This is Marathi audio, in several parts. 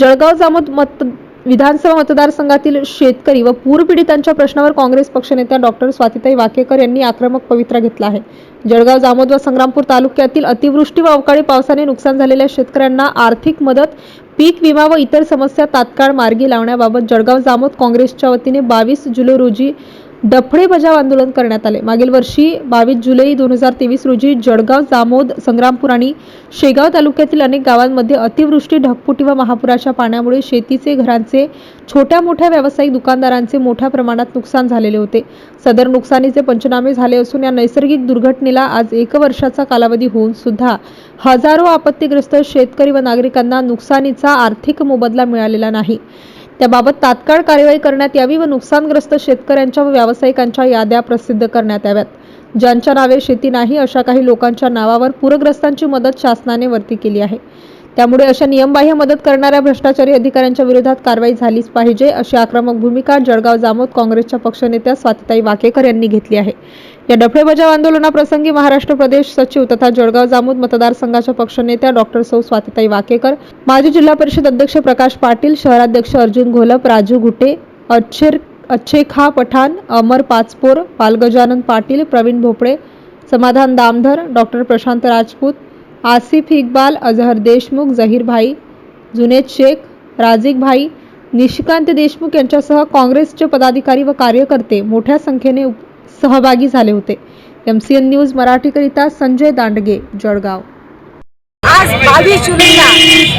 जळगाव जामोद मत विधानसभा मतदारसंघातील शेतकरी व पूरपीडितांच्या प्रश्नावर काँग्रेस पक्षनेत्या डॉक्टर स्वातीताई वाकेकर यांनी आक्रमक पवित्रा घेतला आहे. जळगाव जामोद व संग्रामपूर तालुक्यातील अतिवृष्टी व अवकाळी पावसाने नुकसान झालेल्या शेतकऱ्यांना आर्थिक मदत पीक विमा व इतर समस्या तात्काळ मार्गी लावण्याबाबत जळगाव जामोद काँग्रेसच्या वतीने बावीस जुलै रोजी डफळे बजाव आंदोलन करण्यात आले. मागील वर्षी बावीस जुलै दोन हजार तेवीस रोजी जळगाव जामोद संग्रामपूर आणि शेगाव तालुक्यातील अनेक गावांमध्ये अतिवृष्टी ढगफुटी व महापुराच्या पाण्यामुळे शेतीचे घरांचे छोट्या मोठ्या व्यावसायिक दुकानदारांचे मोठ्या प्रमाणात नुकसान झालेले होते. सदर नुकसानीचे पंचनामे झाले असून या नैसर्गिक दुर्घटनेला आज एक वर्षाचा कालावधी होऊन सुद्धा हजारो आपत्तीग्रस्त शेतकरी व नागरिकांना नुकसानीचा आर्थिक मोबदला मिळालेला नाही. त्याबाबत तात्काळ कार्यवाही करण्यात यावी व नुकसानग्रस्त शेतकऱ्यांच्या व व्यावसायिकांच्या याद्या प्रसिद्ध करण्यात याव्यात. ज्यांच्या नावे शेती नाही अशा काही लोकांच्या नावावर पूरग्रस्तांची मदत शासनाने वरती केली आहे. त्यामुळे अशा नियमबाह्य मदत करणाऱ्या भ्रष्टाचारी अधिकाऱ्यांच्या विरोधात कारवाई झालीच पाहिजे अशी आक्रमक भूमिका जळगाव जामोद काँग्रेसच्या पक्षनेत्या स्वातिताई वाकेकर यांनी घेतली आहे. या डफळे बजाव आंदोलनाप्रसंगी महाराष्ट्र प्रदेश सचिव तथा जळगाव जामोद मतदारसंघाच्या पक्षनेत्या डॉक्टर सौ स्वातिताई वाकेकर माजी जिल्हा परिषद अध्यक्ष प्रकाश पाटील शहराध्यक्ष अर्जुन घोलप राजू घुटे अच्छेर अच्छेखा पठाण अमर पाचपोर पालगजानन पाटील प्रवीण भोपळे समाधान दामधर डॉक्टर प्रशांत राजपूत आसिफ इक्बाल अजहर देशमुख झहीरभाई जुनेद शेख राजिकभाई निशिकांत देशमुख यांच्यासह काँग्रेसचे पदाधिकारी व कार्यकर्ते मोठ्या संख्येने सहभागी झाले होते. एम सी एन न्यूज मराठीकरिता संजय दांडगे जळगाव. आज बावीस जुलैला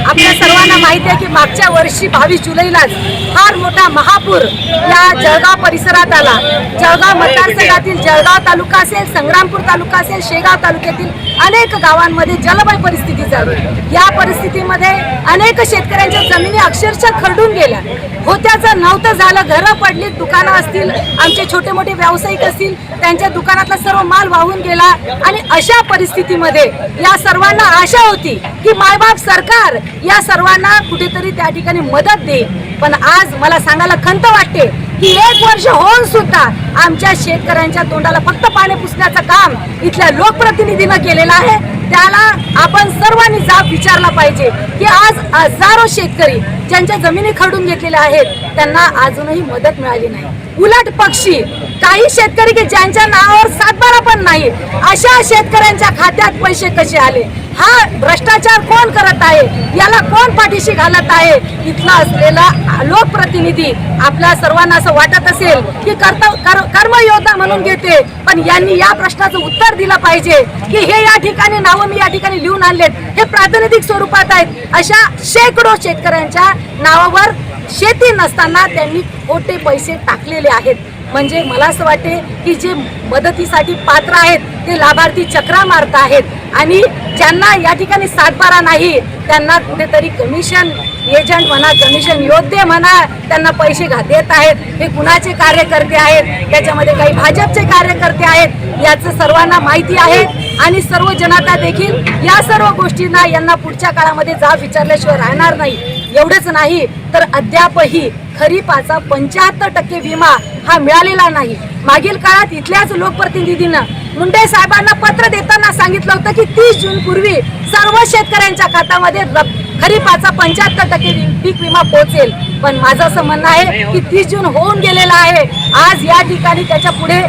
आपल्या सर्वांना माहिती आहे की मागच्या वर्षी बावीस जुलैलाच फार मोठा महापूर या जळगाव परिसरात आला. जळगाव मतदारसंघातील जळगाव तालुका असेल संग्रामपूर तालुका असेल शेगाव तालुक्यातील अनेक गावांमध्ये जलमय परिस्थिती झाली या परिस्थितीमध्ये अनेक शेतकऱ्यांच्या जमिनी अक्षरशः खरडून गेल्या. होत्याचं नव्हतं झालं घरं पडली दुकानं असतील आमचे छोटे मोठे व्यावसायिक असतील त्यांच्या दुकानातला सर्व माल वाहून गेला. आणि अशा परिस्थितीमध्ये या सर्वांना आशा होती की मायबाप सरकार या सर्वांना कुठेतरी त्या ठिकाणी मदत देईल. पण आज मला सांगायला खंत वाटते की एक वर्ष होऊन सुद्धा आमच्या शेतकऱ्यांच्या तोंडाला फक्त पाणी पुसण्याचं काम इथल्या लोकप्रतिनिधीनं केलेलं आहे. त्याला आपण सर्वांनी जाब विचारला पाहिजे की आज हजारो शेतकरी ज्यांच्या जमिनी खडून घेतलेल्या आहेत त्यांना अजूनही मदत मिळाली नाही. उलट पक्षी काही शेतकरी की ज्यांच्या नावावर सातबारा पण नाही अशा शेतकऱ्यांच्या खात्यात पैसे कसे आले? हा भ्रष्टाचार कोण करत आहे? याला कोण पाठीशी घालत आहे? इथला असलेला लोकप्रतिनिधी आपल्या सर्वांना असं वाटत असेल की कर्तव कर- कर्मयोद्धा म्हणून घेते पण यांनी या प्रश्नाचं उत्तर दिलं पाहिजे की हे या ठिकाणी नाव मी या ठिकाणी लिहून आणलेत. हे प्रातिनिधिक स्वरूपात आहेत. अशा शेकडो शेतकऱ्यांच्या नावावर शेती नसताना त्यांनी खोटे पैसे टाकलेले आहेत. म्हणजे मला असं वाटते की जे मदतीसाठी पात्र आहेत ते लाभार्थी चक्रा मारत आहेत. आणि ज्यांना या ठिकाणी सातबारा नाही त्यांना कुठेतरी कमिशन एजंट म्हणा कमिशन योद्धे म्हणा त्यांना पैसे घा देत आहेत. हे कुणाचे कार्यकर्ते आहेत? त्याच्यामध्ये काही भाजपचे कार्यकर्ते आहेत? याचं सर्वांना माहिती आहे. आणि सर्व जनता देखील या सर्व गोष्टींना यांना पुढच्या काळामध्ये जाब विचारल्याशिवाय राहणार नाही. एवढंच नाही तर अद्यापही खरीपाचा पंच्याहत्तर टक्के विमा हा मिळालेला नाही. मागील काळात इथल्याच लोकप्रतिनिधीनं मुंडे साहेबांना पत्र देताना सांगितलं होतं की तीस जून पूर्वी सर्व शेतकऱ्यांच्या खात्यामध्ये रब- खरीपाचा पंच्याहत्तर टक्के पीक विमा पोहोचेल. पण माझं असं म्हणणं आहे की तीस जून होऊन गेलेला आहे. आज या ठिकाणी त्याच्या पुढे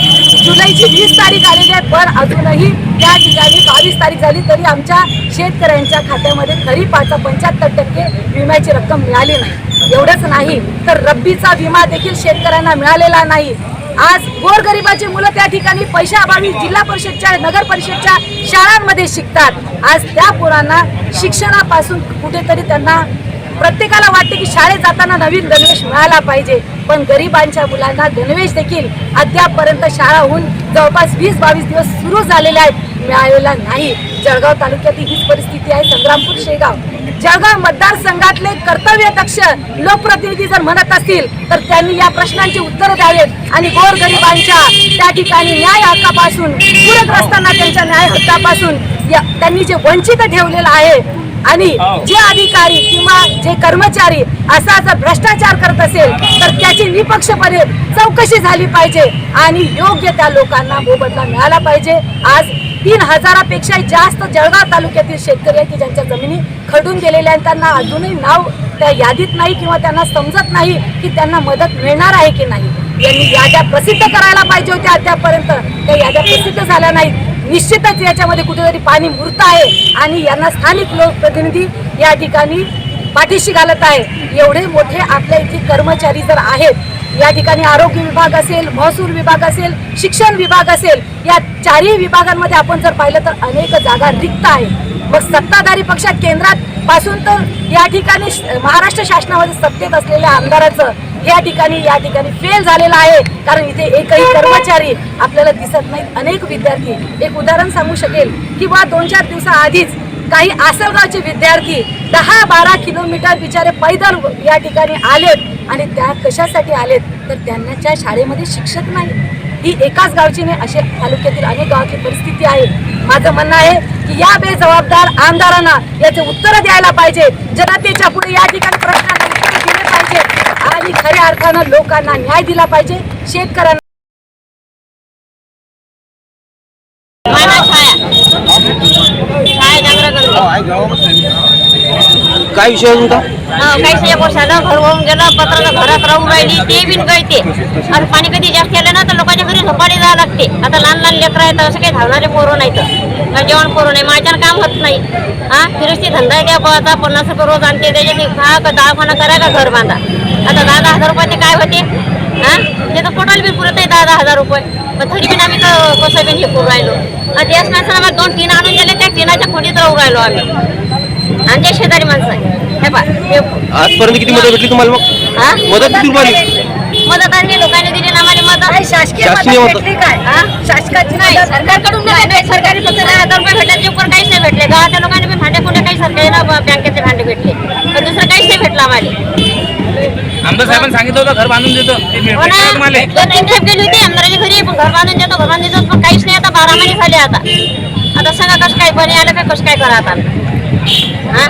जुलैची वीस तारीख आलेली आहे पण अजूनही त्या ठिकाणी बावीस तारीख झाली तरी आमच्या शेतकऱ्यांच्या खात्यामध्ये खरीपाचा पंच्याहत्तर टक्के विम्याची रक्कम मिळाली नाही. एवढंच नाही तर रब्बीचा विमा देखील शेतकऱ्यांना मिळालेला नाही. आज गोरगरिबाची मुलं त्या ठिकाणी पैशाअभावी जिल्हा परिषदच्या नगर परिषदच्या शाळांमध्ये शिकतात. आज त्या पोरांना शिक्षणापासून कुठेतरी त्यांना प्रत्येकाला वाटते की शाळेत जाताना नवीन गणवेश मिळाला पाहिजे. पण गरिबांच्या मुलांना गणवेश देखील अद्यापपर्यंत शाळा होऊन जवळपास वीस बावीस दिवस सुरू झालेले आहेत. मिळालेला नाही. जळगाव तालुक्यातील हीच परिस्थिती आहे. संग्रामपूर शेगाव. जळगाव मतदारसंघातले कर्तव्यदक्ष लोकप्रतिनिधी जर म्हणत असतील तर त्यांनी या प्रश्नांची उत्तरं द्यावेत आणि गोरगरिबांच्या त्या ठिकाणी न्याय हक्कापासून पूरग्रस्तांना त्यांच्या न्याय हक्कापासून त्यांनी जे वंचित ठेवलेलं आहे आणि जे अधिकारी किंवा जे कर्मचारी असा जर भ्रष्टाचार करत असेल तर त्याची निपक्षपणे चौकशी झाली पाहिजे आणि योग्य त्या लोकांना मोबदला मिळाला पाहिजे. आज तीन हजारापेक्षा जास्त जळगाव तालुक्यातील शेतकरी आहे की ज्यांच्या जमिनी खडून गेलेल्या आहेत. त्यांना अजूनही नाव त्या यादीत नाही किंवा त्यांना समजत नाही की त्यांना मदत मिळणार आहे की नाही. यांनी याद्या प्रसिद्ध करायला पाहिजे होत्या अद्यापर्यंत त्या याद्या प्रसिद्ध झाल्या नाहीत. निश्चितच याच्यामध्ये कुठेतरी पाणी मुरत आहे आणि यांना स्थानिक लोकप्रतिनिधी या ठिकाणी पाठीशी घालत आहे. एवढे मोठे आपल्या इथे कर्मचारी जर आहेत या ठिकाणी आरोग्य विभाग असेल महसूल विभाग असेल शिक्षण विभाग असेल या चारही विभागांमध्ये आपण जर पाहिलं तर अनेक जागा रिक्त आहे मग सत्ताधारी पक्षात केंद्रात पासून तर या ठिकाणी श- महाराष्ट्र शासनामध्ये सत्तेत असलेल्या आमदाराचं या ठिकाणी या ठिकाणी फेल झालेला आहे. कारण इथे एकही कर्मचारी आपल्याला दिसत नाहीत. अनेक विद्यार्थी एक उदाहरण सांगू शकेल की बा दोन चार दिवसाआधीच काही आसलगावचे विद्यार्थी दहा बारा किलोमीटर बिचारे पैदल या ठिकाणी आलेत. आणि त्या कशासाठी आलेत तर त्यांच्या शाळेमध्ये शिक्षक नाही. ही एकाच गावची नाही असे तालुक्यातील अनेक गावाची परिस्थिती आहे. माझं म्हणणं आहे की या बेजबाबदार आमदारांना याचे उत्तर द्यायला पाहिजे. जनतेच्या पुढे या ठिकाणी प्रश्नांना उत्तर दिले पाहिजे. आणि खऱ्या अर्थानं लोकांना न्याय दिला पाहिजे. शेतकऱ्यांना छाया काय विषय होता हा काही एक घर वाहून गेलं पत्रानं घरात राहून राहिली ते बिन गळते आणि पाणी कधी जास्त आलं ना तर लोकांच्या घरी झोपाडी जावं लागते. आता लहान लहान लेकरं आहेत असं काही धावणारे पोरं नाही तर जेवण पोरं नाही माझ्यानं काम होत नाही. हा फिरस्ती धंदा आहे बघा पन्नास रुपये रोज आणते त्याच्यानी खा का दवाखाना करा का घर बांधा? आता दहा दहा हजार रुपयाचे काय होते? हा ते तर पोटाला बी पुरत आहे दहा दहा हजार रुपये. पण तरी पण आम्ही तर कसं बी हे करू राहिलो. आणि त्याच माणसाला आम्हाला दोन टीन आणून दिले त्या टीनाच्या खोलीत राहू राहिलो आम्ही. आणि ते शेजारी माणसं आहे हे पा हे आजपर्यंत किती मदत भेटली तुम्हाला मग? हा? मदत किती रुपयाली मदत आणली लोकांनी दिली ना आम्हाला मदत. शासकीय शासकीय मदत मदत. भेटली काय? हा? शासकाची नाही मदत सरकारकडून नाही नाही, सरकारी फक्त दहा हजार रुपये भेटले ते पण काहीच नाही भेटले. गावाच्या लोकांनी बी भांडे कुंडे काही सरकारी ना बँकेचे भांडे भेटले. पण दुसरं काहीच नाही भेटलं आम्हाला. आमदार साहेबांनी सांगितलं होतं घर बांधून देतो. ते हो भेटलं ना तुम्हाला. दोन तीन खेप गेली होती आमदाराच्या घरी पण घर बांधून देतो घर बांधून देतो पण काहीच नाही आता बारा महिने झाले आता. आता सांगा कसं काय बने आलं काय कसं काय करा आता? हा?